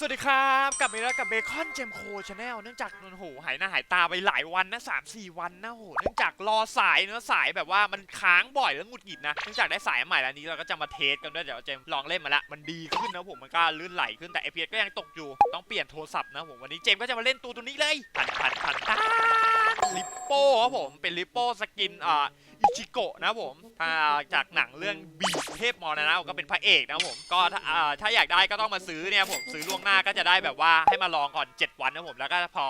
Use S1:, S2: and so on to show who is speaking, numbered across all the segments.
S1: สวัสดีครับกลับมาแล้วกับเบคอนเจมโคชาแนลเนื่องจากนนโหหายหน้าหายตาไปหลายวันนะสามสี่วันนะโหเนื่องจากรอสายเนื้อะสายแบบว่ามันค้างบ่อยแล้วงุดหงิดนะเนื่องจากได้สายใหม่แล้วนี้เราก็จะมาเทสกันด้วยเดี๋ยวเจมลองเล่นมาละมันดีขึ้นนะผมมันก็ลื่นไหลขึ้นแต่ FPS ก็ยังตกอยู่ต้องเปลี่ยนโทรศัพท์นะผมวันนี้เจมก็จะมาเล่นตัวตัวนี้เลยผันผันผันตาลิปโป้ครับผมเป็นลิปโป้สกินอ่าอิชิโกะนะผมอ่าจากหนังเรื่องบี เทพมรณะก็เป็นพระเอกนะครับผมก็ถ้าอ่าถ้าอยากได้ก็ต้องมาซื้อเนี่ยผมซื้อล่วงหน้าก็จะได้แบบว่าให้มาลองก่อน 7 วันนะผมแล้วก็พอ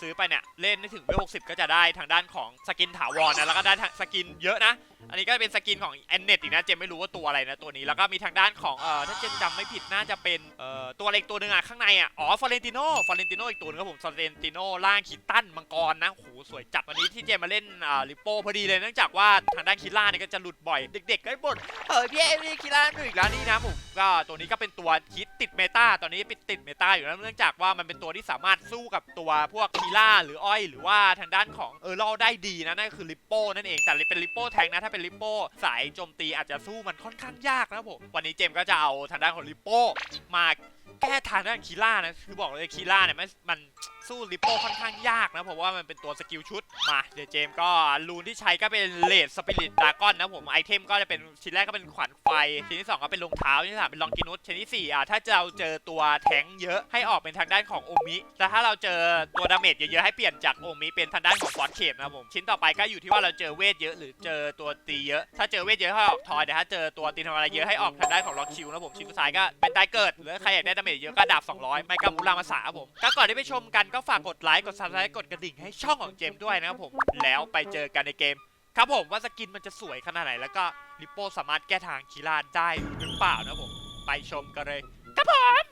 S1: ซื้อไปเนี่ยเล่นได้ถึงเวล60 ก็จะได้ทางด้านของสกินถาวรนะแล้วก็ได้สกินเยอะนะ อันนี้ก็เป็นสกินของแอนเนตอีกนะเจมไม่รู้ว่าตัวอะไรนะตัวนี้แล้วก็มีทางด้านของเอ่อถ้าเจมจำไม่ผิดน่าจะเป็นเอ่อตัวอะไรอีกตัวหนึ่งอะข้างในอะอ๋อฟอเรนติโนฟอเรนติโนอีกตัวนึงครับผมฟอเรนติโนล่างคิตตันมังกรนะโหสวยจัดวันนี้ที่เจมมาเล่นอ่าลิปโป้พอดีเลยเนื่องจากว่าทางด้านคิล่าเนี่ยก็จะหลุดบ่อยเด็กๆก็บ่นเออพี่เอมี่คิล่าหนูอีกแล้วนี่นะผมก็ตัวนี้ก็เป็นตัวคิดติดเมตาตอนนี้เป็นติดเมตาอยู่แล้วเนื่องจากว่ามันเป็นตัวที่สามารถสู้กับตัวพวกคิล่าหรืออ้อย หรือว่าทางด้านของเออเราได้ดีนะนั่นคือลิโป้นั่นเองแต่เป็นลิโป้แทงนะถ้าเป็นลิปโป้สายโจมตีอาจจะสู้มันค่อนข้างยากนะผมวันนี้เจมก็จะเอาทางด้านของลิปโป้มา แก้ทางด้านคีล่านะคือบอกเลยคีล่าเนี่ยมันมันสู้ลิปโป้ค่อนข้างยากนะเพราะว่ามันเป็นตัวสกิลชุดมาเดี๋ยวเจมก็รูนที่ใช้ก็เป็นเลดสปิริตดากอนนะผมไอเทมก็จะเป็นชิ้นแรกก็เป็นขวัญไฟชิ้นที่สองก็เป็นรองเท้าชิ้นที่สามเป็นลองกินุสชิ้นที่สี่อะ ถ้าเราเจอตัวแทงเยอะให้ออกเป็นทางด้านของโอมิแต่ถ้าเราเจอตัวดาเมจเยอะๆให้เปลี่ยนจากโอมิเป็นทางด้านของฟอสเคปนะผมชิ้นต่อไปก็อยู่ที่ว่าเราเจอเวทเยอะหรือเจอตัวตีเยอะถ้าเจอเวทเยอะให้ออกทอยแต่ถ้าเจอตัวตีทำอะไรเยอะให้ออกทางด้านของล็อกคิวนะผมชิ้นสุดท้ายก็เป็นได้เกิดหรือใครอยากได้ดาเมจเยอะก็ดาบ 200 ไม่ก็มูรามาสาครับผมก็ก่อนที่ไปชมกันก็ฝากกดไลค์กดซับสไครต์กดกระดิ่งให้ช่องของเจมด้วยนะครับผม แล้วไปเจอกันในเกม ครับผมว่าสกินมันจะสวยขนาดไหน แล้วก็ลิปโป้สามารถแก้ทางคีราได้หรือเปล่านะผม ไปชมกันเลยครับผม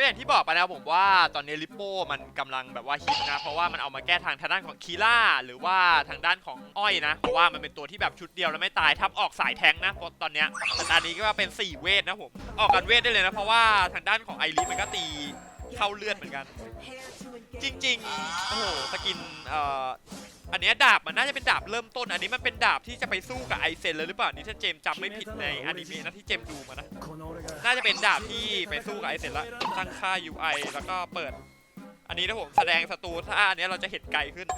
S1: ก็อย่างที่บอกไปนะผมว่าตอนนี้ลิปโป้มันกำลังแบบว่าฮิตนะ เพราะว่ามันเอามาแก้ทางทางด้านของคีล่าหรือว่าทางด้านของอ้อยนะ เพราะว่ามันเป็นตัวที่แบบชุดเดียวแล้วไม่ตายทับออกสายแทงนะเพราะตอนเนี้ยแต่ตอนนี้ก็ว่าเป็น 4 เวทนะผมออกกันเวทได้เลยนะเพราะว่าทางด้านของไอริสมันก็ตีเข้าเลือดเหมือนกัน จริงๆโอ้โหสกินเอ่อ อันเนี้ยดาบมันน่าจะเป็นดาบเริ่มต้น อันนี้มันเป็นดาบที่จะไปสู้กับไอเซนเลยหรือเปล่านี่ถ้าเจมจำไม่ผิดในอนิเมะนะที่เจมดูมานะน่าจะเป็นดาบที่ไปสู้กับไอเซนละตั้งค่า UI แล้วก็เปิด อันนี้นะผมแสดงศัตรูถ้าอันเนี้ยเราจะเห็นไกลขึ้น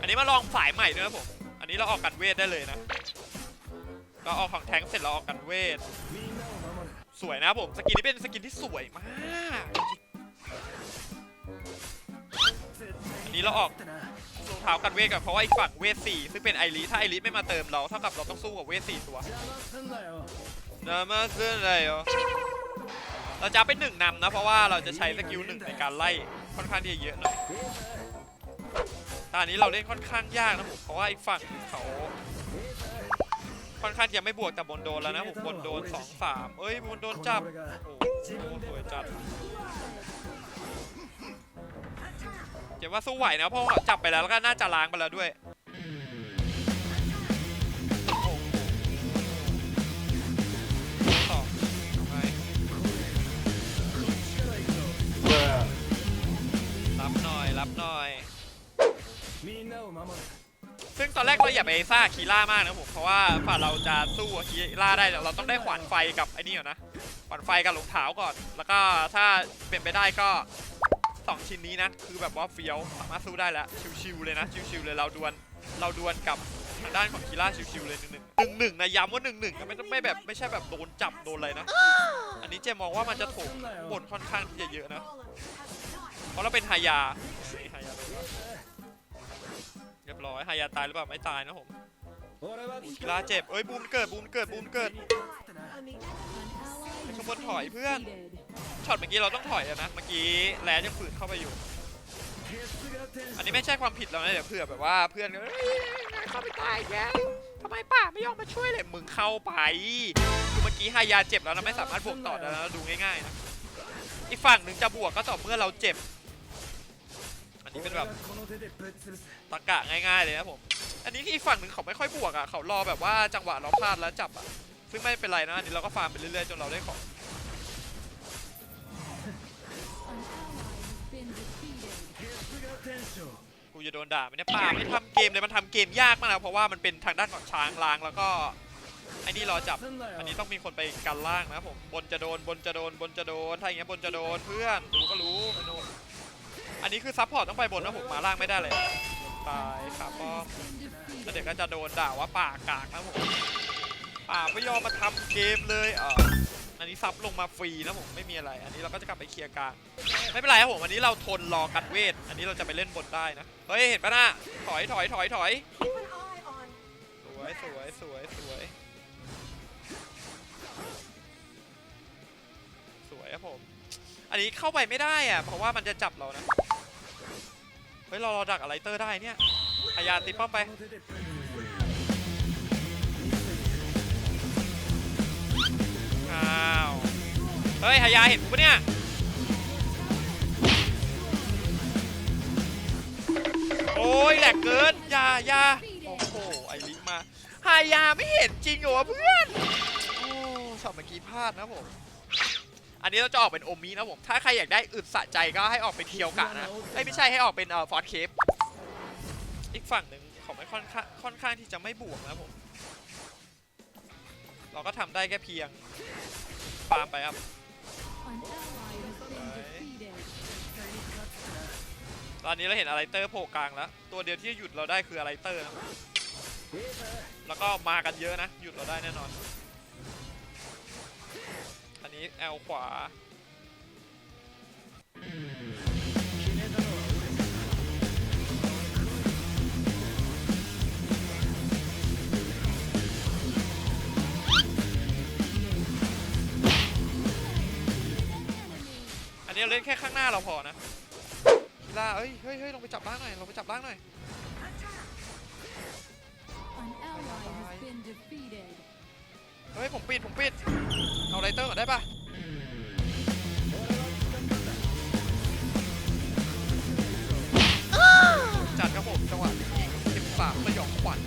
S1: อันนี้มาลองฝ่ายใหม่ด้วยนะผมอันนี้เราออกกันเวทได้เลยนะก็ออกของแทงเสร็จเราออกกันเวทสวยนะผมสกินนี้เป็นสกินที่สวยมาก นนี้เราออกรองเท้ากันเวทก่อนเพราะว่าอีกฝั่งเวทสี่ซึ่งเป็นไอริสถ้าไอริสไม่มาเติมเราเท่ากับเราต้องสู้กับเวทสี่ตัวนามาเสื้ออะไรอะเราจะเป็นหนึ่งนำนะเพราะว่าเราจะใช้สกิลหนึ่งในการไล่ค่อนข้างที่จะเยอะหน่อยตอนนี้เราเล่นค่อนข้างยากนะผมเพราะว่าอีกฝั่งเขาค่อนข้างจะไม่บวกแต่บนโดนแล้วนะผมบนโดนสองสามเอ้ยบนโดนจับโอ้โหสวยจัด จ็บว่าสู้ไหวนะเพราะจับไปแล้วแล้วก็น่าจะล้างไปแล้วด้วยรับหน่อยรับหน่อย ซึ่งตอนแรกเราอย่าไปซ่าคีล่ามากนะผมเพราะว่าฝ่าเราจะสู้คีล่าได้เราต้องได้ขวานไฟกับไอ้นี่ก่อนนะขวานไฟกับรองเท้าก่อน แล้วก็ถ้าเป็นไปได้ก็ สองชิ้นนี้นะ คือแบบว่าเฟี้ยวสามารถสู้ได้แล้วชิวๆเลยนะชิวๆเลยเราดวลเราดวลกับทางด้านของคีล่าชิวๆเลยหนึ่งหนึ่งหนึ่งหนึ่งนะย้ำว่าหนึ่งหนึ่งก็ไม่ต้องไม่แบบไม่ใช่แบบโดนจับโดนอะไรนะ อันนี้เจมองว่ามันจะโถมบนค่อนข้างที่จะเยอะนะ เพราะเราเป็นฮายานี่ฮายาเรียบร้อยฮายาตายหรือเปล่าไม่ตายนะผมกีฬาเจ็บเอ้ยบูมเกิดบูมเกิดบูมเกิด ขบวนถอยเพื่อน ช็อตเมื่อกี้เราต้องถอยอะนะ เมื่อกี้แลจะฝืนเข้าไปอยู่ อันนี้ไม่ใช่ความผิดเรานะเดี๋ยวเผื่อแบบว่าเพื่อนก็เฮ้ยเข้าไปตายอีกแล้วทำไมป้าไม่ยอมมาช่วยเลยมึงเข้าไปคือเมื่อกี้ฮายาเจ็บแล้วนะไม่สามารถบวกต่อได้แล้วนะดูง่ายๆนะอีกฝั่งหนึ่งจะบวกก็ต่อเมื่อเราเจ็บ อันนี้เป็นแบบตะกะง่ายๆเลยนะผม อันนี้ที่อีกฝั่งหนึ่งเขาไม่ค่อยบวกอะเขารอแบบว่าจังหวะเราพลาดแล้วจับอะซึ่งไม่เป็นไรนะอันนี้เราก็ฟาร์มไปเรื่อยๆจนเราได้ของ จะโดนด่าไหมเนี่ยป่าไม่ทำเกมเลยมันทำเกมยากมากนะเพราะว่ามันเป็นทางด้านของช้างล้างแล้วก็ไอ้นี่รอจับ อันนี้ต้องมีคนไปกันล่างนะผม บนจะโดน บนจะโดน บนจะโดน ถ้าอย่างเงี้ยบนจะโดน เพื่อนดูก็รู้ไอ้นนอันนี้คือซัพพอร์ตต้องไปบนนะผมมาล่างไม่ได้เลย ตายขาป้อมแล้วเดี๋ยวก็จะโดนด่าว่าป่ากากนะผม ป่าไม่ยอมมาทำเกมเลยเออ อันนี้ซับลงมาฟรีนะผมไม่มีอะไร อันนี้เราก็จะกลับไปเคลียร์กลางไม่เป็นไรครับผมอันนี้เราทนรอกันเวท อันนี้เราจะไปเล่นบนได้นะเฮ้ยเห็นปะน่ะถอยถอยถอยถอยสวยสวยสวยสวยสวยครับผม อันนี้เข้าไปไม่ได้อะเพราะว่ามันจะจับเรานะเฮ้ยเราราดักอะไรเตอร์ได้เนี่ยพยาตีป้อมไป อ้าวเฮ้ยหายาเห็นกูปะเนี่ยโอ้ยแหลกเกินยายาโอ้โหไอลิมาหายาไม่เห็นจริงเหรอวะเพื่อนโอ้ช็อตเมื่อกี้พลาดนะผมอันนี้เราจะออกเป็นโอมินะผมถ้าใครอยากได้อึดสะใจก็ให้ออกเป็นเคียวกะนะเอ้ไม่ใช่ให้ออกเป็นเอ่อฟอร์ดเคปอีกฝั่งหนึ่งของมันค่อนข้างค่อนข้างที่จะไม่บวกนะผม เราก็ทำได้แค่เพียง ปาร์มไปครับตอนนี้เราเห็นอะไรเตอร์โผล่กลางแล้ว ตัวเดียวที่หยุดเราได้คืออะไรเตอร์นะแล้วก็มากันเยอะนะ หยุดเราได้แน่นอน อันนี้แอลขวา เราเล่นแค่ข้างหน้าเราพอนะกีฬาเอ้ยเฮ้ยเฮ้ยลงไปจับล่างหน่อยลงไปจับล่างหน่อย
S2: An ally has been defeated.
S1: เฮ้ยผมปิดผมปิด เอาไลเตอร์ก่อนได้ปะจัดครับผมจังหวะนี้ยิงเข็มสามสยองขวัญ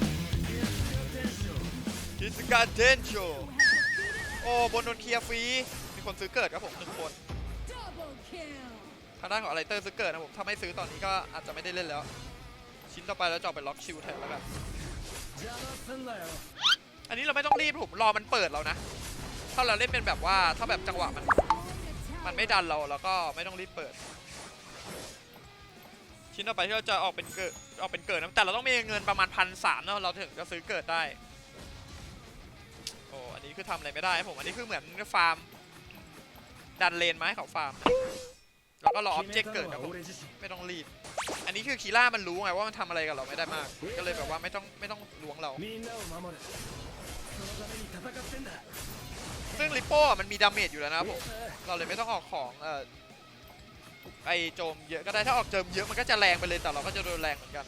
S1: กิสการเดนโชโอ้บนโดนเคลียร์ฟรี มีคนซื้อเกิดครับผมหนึ่งคน
S2: Double kill.
S1: ทางด้านของอะไรเตอร์ซื้อเกิดนะผมถ้าไม่ซื้อตอนนี้ก็อาจจะไม่ได้เล่นแล้ว ชิ้นต่อไปแล้วจะเอไปล็อกชิลแทนแล้วกันอันนี้เราไม่ต้องรีบผมรอมันเปิดเรานะ ถ้าเราเล่นเป็นแบบว่าถ้าแบบจังหวะมัน มันไม่ดันเราเราก็ไม่ต้องรีบเปิด ชิ้นต่อไปที่เราจะออกเป็นเกิดออกเป็นเกิดนะแต่เราต้องมีเงินประมาณพันสามเนาะเราถึงจะซื้อเกิดได้โอ้อันนี้คือทำอะไรไม่ได้ผมอันนี้คือเหมือนฟาร์ม ดันเลนไม้เขาฟาร์ม แล้วก็รอออบเจกเกิดครับผมไม่ต้องรีบ อันนี้คือคีร่ามันรู้ไงว่ามันทำอะไรกับเราไม่ได้มาก ก็เลยแบบว่าไม่ต้องไม่ต้องล้วงเรา ซึ่งลิปโป้มันมีดาเมจอยู่แล้วนะผม เราเลยไม่ต้องออกของเออไอโจมเยอะก็ได้ถ้าออกโจมเยอะมันก็จะแรงไปเลยแต่เราก็จะโดนแรงเหมือนกัน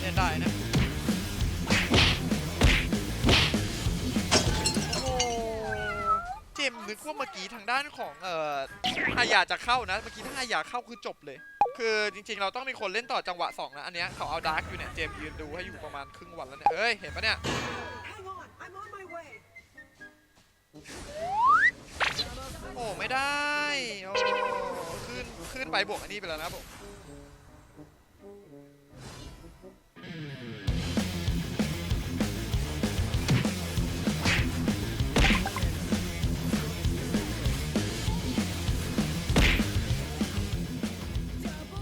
S1: เล่นได้นะ เจมส์นึกว่าเมื่อกี้ทางด้านของเอ่อฮายาจะเข้านะ เมื่อกี้ถ้าฮายาเข้าคือจบเลย คือจริงๆเราต้องมีคนเล่นต่อจังหวะ2นะอันเนี้ยเขาเอาดาร์กอยู่เนี่ยเจมส์ยืนดูให้อยู่ประมาณครึ่งวันแล้วเนี่ยเฮ้ยเห็นปะเนี่ย
S3: Hang on, I'm on my way.
S1: โอ้ไม่ได้โอ้ขึ้นขึ้นไปบวกอันนี้ไปแล้วนะครับผม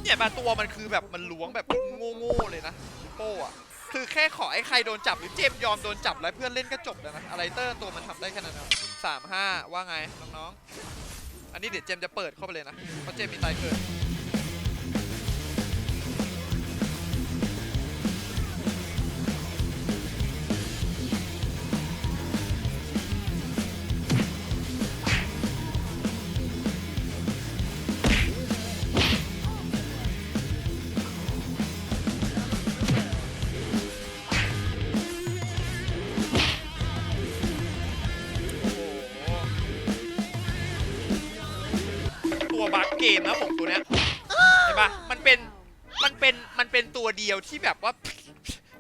S1: เนี่ยมาตัวมันคือแบบมันล้วงแบบโง่ๆเลยนะลิโป้อะคือแค่ขอให้ใครโดนจับหรือเจมยอมโดนจับแล้วเพื่อนเล่นก็จบแล้วนะอะไรเตอร์ตัวมันทำได้ขนาดนั้นสามห้าว่าไงน้องๆอันนี้เดี๋ยวเจมจะเปิดเข้าไปเลยนะเพราะเจมมีตายเกิด ตัวบั๊กเกมนะผมตัวเนี้ยเห็นปะมันเป็นมันเป็นมันเป็นตัวเดียวที่แบบว่า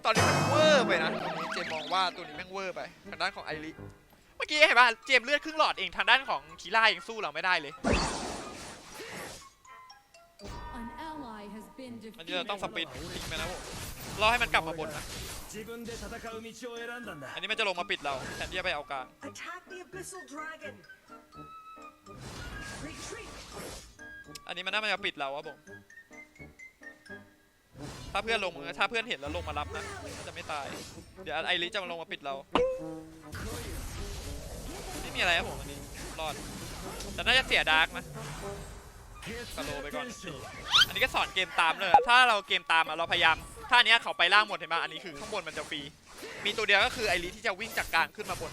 S1: ตอนนี้มันเวอร์ไปนะตรงนี้เจมส์มองว่าตัวนี้แม่งเวอร์ไปทางด้านของไอริเมื่อกี้เห็นปะเจมส์เลือดครึ่งหลอดเองทางด้านของคีล่ายังสู้เราไม่ได้เลยอันนี้เรา
S2: defeated.
S1: ต้องสปิดทิ้งไปนะผมรอให้มันกลับมาบนนะ
S4: 自分で戦う道を選んだんだ
S1: อันนี้มันจะลงมาปิดเราแทนที่จะไปเอากลาง
S3: Attack the abyssal dragon. Retreat.
S1: อันนี้มันน่าจะปิดเราครับผม ถ้าเพื่อนลงมือถ้าเพื่อนเห็นแล้วลงมารับนะก็จะไม่ตาย เดี๋ยวไอริสจะมาลงมาปิดเรา ไม่มีอะไรครับผมอันนี้รอด แต่น่าจะเสียดาร์กนะ สโลว์ไปก่อน อันนี้ก็สอนเกมตามเลยอะถ้าเราเกมตามอะเราพยายาม ถ้าอันเนี้ยเขาไปล่างหมดเห็นไหมอันนี้คือข้างบนมันจะฟรี มีตัวเดียวก็คือไอรีที่จะวิ่งจากกลางขึ้นมาบน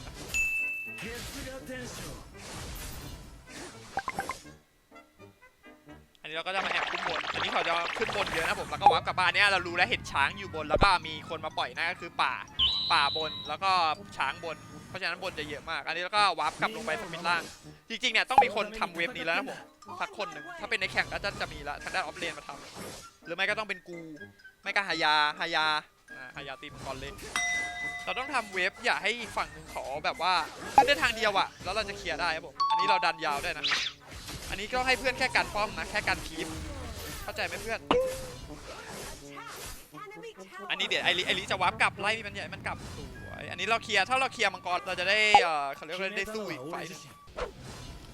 S1: อันนี้เราก็จะมาแอบขึ้นบน อันนี้เขาจะขึ้นบนเยอะนะผม แล้วก็วับกลับบ้านเนี้ยเรารู้แล้วเห็นช้างอยู่บน แล้วก็มีคนมาปล่อยนะก็คือป่า ป่าบน แล้วก็ช้างบน เพราะฉะนั้นบนจะเยอะมาก อันนี้แล้วก็วับกลับลงไปทสมินล่าง จริงๆเนี่ยต้องมีคนทำเว็บนี้แล้วนะผม สักคนหนึ่งถ้าเป็นในแข่งก็จะจะมีละทางด้านออฟเลนมาทำหรือไม่ก็ต้องเป็นกู ไม่ก็ฮายาฮายาอ่าฮายาตีมังกรเลยเราต้องทำเว็บอย่าให้อีกฝั่งหนึ่งขอแบบว่าขึ้นได้ทางเดียวอะแล้วเราจะเคลียร์ได้ครับผมอันนี้เราดันยาวได้นะ อันนี้ก็ให้เพื่อนแค่การป้อมนะแค่การคีปเข้าใจไหมเพื่อน
S3: Enemy tower.
S1: อันนี้เดี๋ยวไอริไอริจะวับกลับไล่มันใหญ่มันกลับสวยอันนี้เราเคลียร์ถ้าเราเคลียร์มังกรเราจะได้เออเขาเรียกว่าได้สู้อีกไฟล์หนึ่ง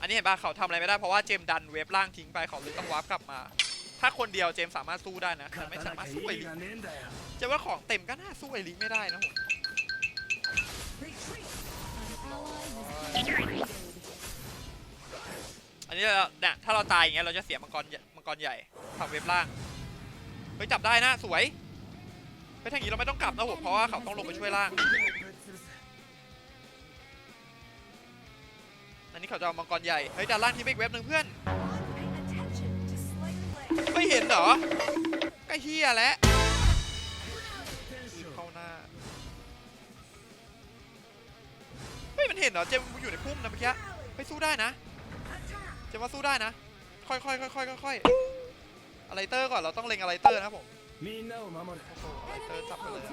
S1: อันนี้เห็นปะเขาทำอะไรไม่ได้เพราะว่าเจมดันเวฟล่างทิ้งไปเขาเลยต้องวาร์ปกลับมา ถ้าคนเดียวเจมสามารถสู้ได้นะแต่ไม่สามารถสู้ไอริเจมว่าของเต็มก็น่าสู้ไอริไม่ได้นะผมอันนี้เรเนี่ยถ้าเราตายอย่างเงี้ยเราจะเสียมังกรมังกรใหญ่ทำเวฟล่างไปจับได้นะสวยไปทางนี้เราไม่ต้องกลับนะผมเพราะว่าเขาต้องลงไปช่วยล่าง นี้เขาจะเอามังกรใหญ่ เฮ้ยด้านล่างที่บิ๊กเว็บหนึ่งเพื่อน ไม่เห็นเหรอก็เฮียแล้วเข้าหน้า เฮ้ยมันเห็นเหรอ เจมอยู่ในพุ่มนะเมื่อกี้ไปสู้ได้นะ เจมว่าสู้ได้นะ ค่อยๆค่อยค่อยๆอะไรเตอร์ก่อน เราต้องเล็งอะไรเตอร์นะผมอะไรเตอร์จับไปเลย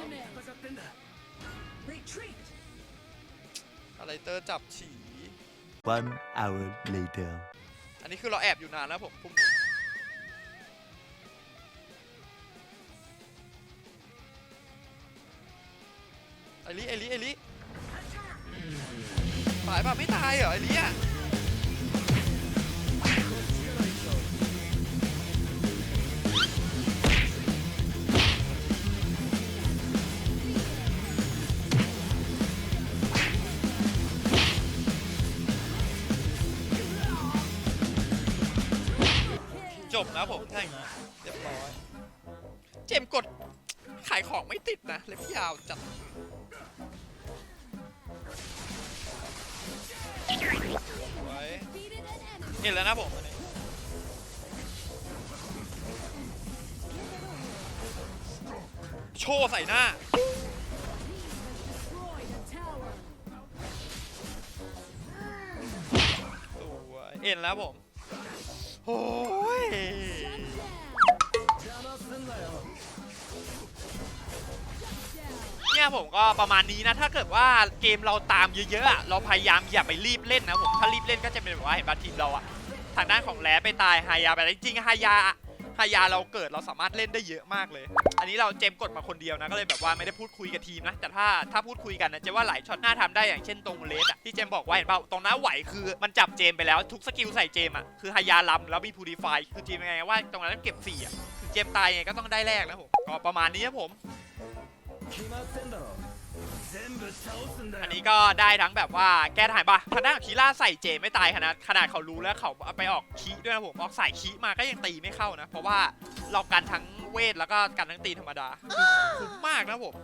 S1: อะไรเตอร์จับฉี่
S5: One hour later.
S1: อันนี้คือเราแอบอยู่นานแล้วผมพุ่มนี้ไอริไอริไอริตายป่ะไม่ตายเหรอไอริอะ จบนะผมถ้าอย่างเรียบร้อย เจมกดขายของไม่ติดนะเล็บยาวจัดไว้เห็นแล้วนะผมอันนี้โชว์ใส่หน้า สวยเห็นแล้วผม โอ้ย เนี่ยผมก็ประมาณนี้นะ ถ้าเกิดว่าเกมเราตามเยอะๆเราพยายามอย่าไปรีบเล่นนะผมถ้ารีบเล่นก็จะเป็นแบบว่าเห็นบาทีมเราอะทางด้านของแรดไปตายฮายาไปแล้วจริงๆฮายาฮายาเราเกิดเราสามารถเล่นได้เยอะมากเลย อันนี้เราเจมกดมาคนเดียวนะก็เลยแบบว่าไม่ได้พูดคุยกับทีมนะ แต่ถ้าถ้าพูดคุยกันนะเจมว่าหลายช็อตหน้าทำได้อย่างเช่นตรงเลสอะที่เจมบอกว่าเห็นเปล่าตรงนั้นไหวคือมันจับเจมไปแล้วทุกสกิลใส่เจมอะคือฮายาลำแล้วมีพูดีไฟคือเจมยังไงว่าตรงนั้นเก็บสี่อะคือเจมตายไงก็ต้องได้แรกนะผมก็ประมาณนี้ครับผม อันนี้ก็ได้ทั้งแบบว่าแก้ถ่ายปะทางด้านของคีล่าใส่เจไม่ตายขนาดขนาดเขารู้แล้วเขาเอาไปออกคีด้วยนะผมออกสายคีมาก็ยังตีไม่เข้านะ เพราะว่าเรากันทั้งเวทแล้วก็กันทั้งตีธรรมดาคุ้มมากนะผม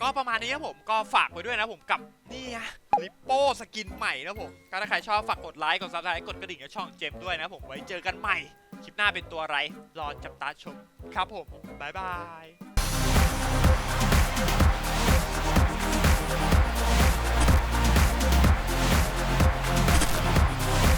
S1: ก็ประมาณนี้ครับผมก็ฝากไว้ด้วยนะผมกับนี่ลิปโป้สกินใหม่นะผมก็ถ้าใครชอบฝากกดไลค์กดซับสไครต์กดกระดิ่งกับช่องเจมด้วยนะผมไว้เจอกันใหม่ คลิปหน้าเป็นตัวอะไรรอจับตาชมครับผมบ๊ายบาย